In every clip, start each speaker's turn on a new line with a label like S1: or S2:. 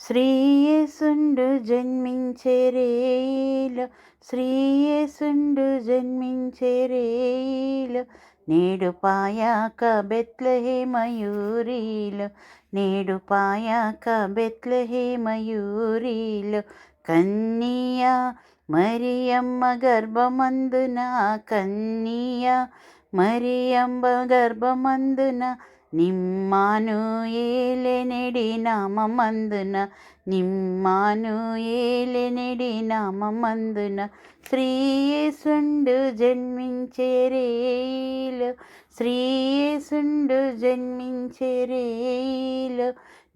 S1: శ్రీయేసుండు జన్మించెరేలో శ్రీయేసుండు జన్మించెరేలో నేడు పాయాక బెత్లహే మయూరీలు నేడు పాయాక బెత్లహే మయూరీలు కన్నీయా మరియమ్మ గర్భమందున కన్నీయా మరియమ్మ గర్భమందున నిమ్మాను ఏలెనెడి నామందున నిమ్మాను ఏలెనెడి నామందున శ్రీయేసుండు జన్మించెరేలు శ్రీయేసుండు జన్మించెరేలు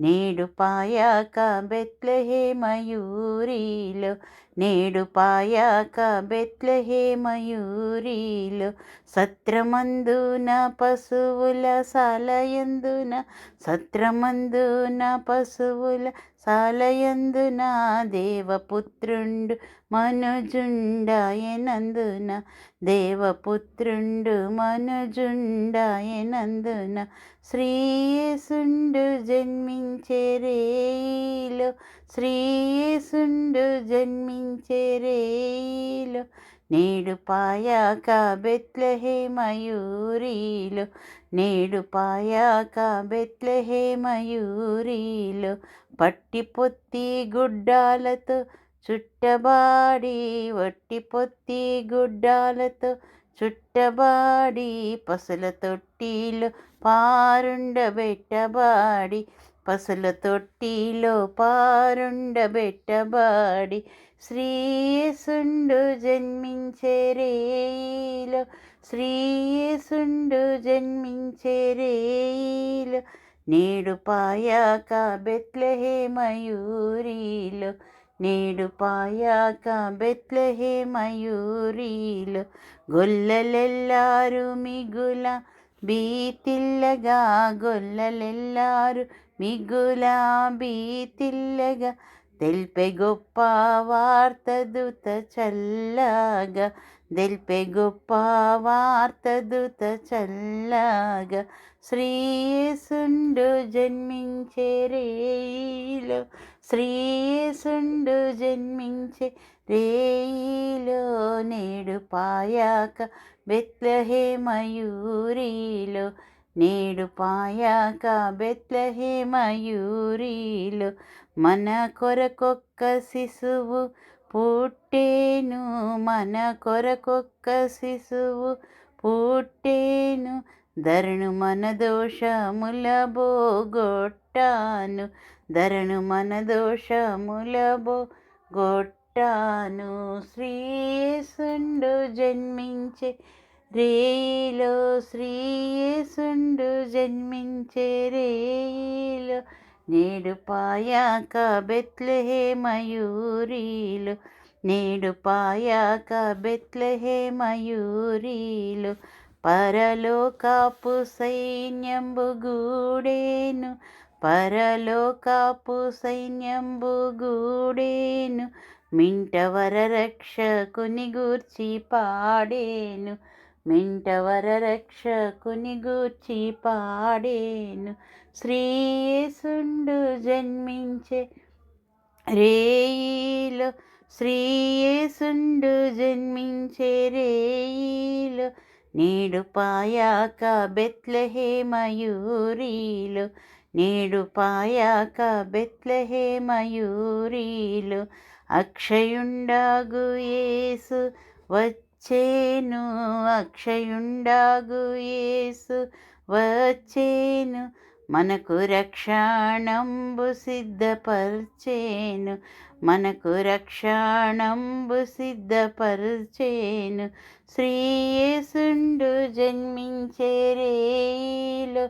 S1: నేడు పాయాక బెత్లహే మయూరిలో నేడు పాయాక బెత్లహే మయూరిలో సత్రమందున పశువుల సాలయందున సత్రమందున పశువుల సాలయందున దేవపుత్రుండు మనుజుండాయనందున దేవపుత్రుండు మనుజుండాయనందున శ్రీయేసుండు జన్మించెరేలో జన్మించే రేలు నేడు పాయాక బెత్లహే మయూరీలు నేడు పాయాక బెత్లహే మయూరీలు పట్టి పొత్తి గుడ్డాలతో చుట్టబాడి వట్టి పొత్తి గుడ్డాలతో చుట్టబాడి పసుల తొట్టిలు పారుండబెట్టబాడి పసుల తొట్టిలో పారుండబెట్టబాడి శ్రీయేసుండు జన్మించెరేలో జన్మించే జన్మించెరేలో నేడు పాయాక బెత్లహే మయూరిలో నేడు పాయాక బెత్లహే మయూరిలో గొల్లలెల్లారు మిగుల బీతిల్లగా గొల్లలెల్లారు మిగుల తిల్లగా తెల్పె గొప్ప వార్త దూత చల్లగా తెల్పె గొప్ప వార్త దూత చల్లగా శ్రీయేసుండు రేయిలో శ్రీయేసుండు జన్మించే రేయిలో నేడు పాయాక బెత్లహే మయూరిలో నేడు పాయాక బెత్లహే మయూరిలో మన కొరకొక్క శిశువు పుట్టేను మన కొరకొక్క శిశువు పుట్టేను ధరణు మన దోషముల బోగొట్టాను ధరణు మన దోషముల బోగొట్టాను. శ్రీసుండు జన్మించే రేయిలో శ్రీయేసుండు జన్మించే రేయిలో నేడు పాయాక బెత్లహే మయూరీలు నేడు పాయాక బెత్లహే మయూరీలు పరలోకాపు సైన్యంబు గూడేను పరలోకాపు సైన్యంబు గూడేను మింటవర రక్షకుని గూర్చి పాడేను మింటవర రక్షకుని గూర్చి పాడేను. శ్రీయేసుండు జన్మించే రేయిలో శ్రీయేసుండు జన్మించే రేయిలో నేడు పాయాక బెత్లహే మయూరిలో నేడు పాయాక బెత్లహేమయూరీలు అక్షయుండాగు యేసు వచ్చేను అక్షయుండాగు యేసు వచ్చేను మనకు రక్షణంబు సిద్ధపరిచేను మనకు రక్షణంబు సిద్ధపరిచేను. శ్రీయేసుండు జన్మించేరేలు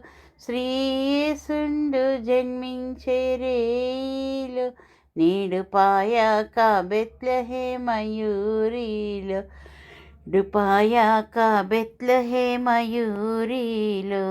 S1: శ్రీయేసుండు జన్మించెరేలో నీడు పాయాక బెత్లహే మయూరీలో డుపాయాక బెత్లహే మయూరిలో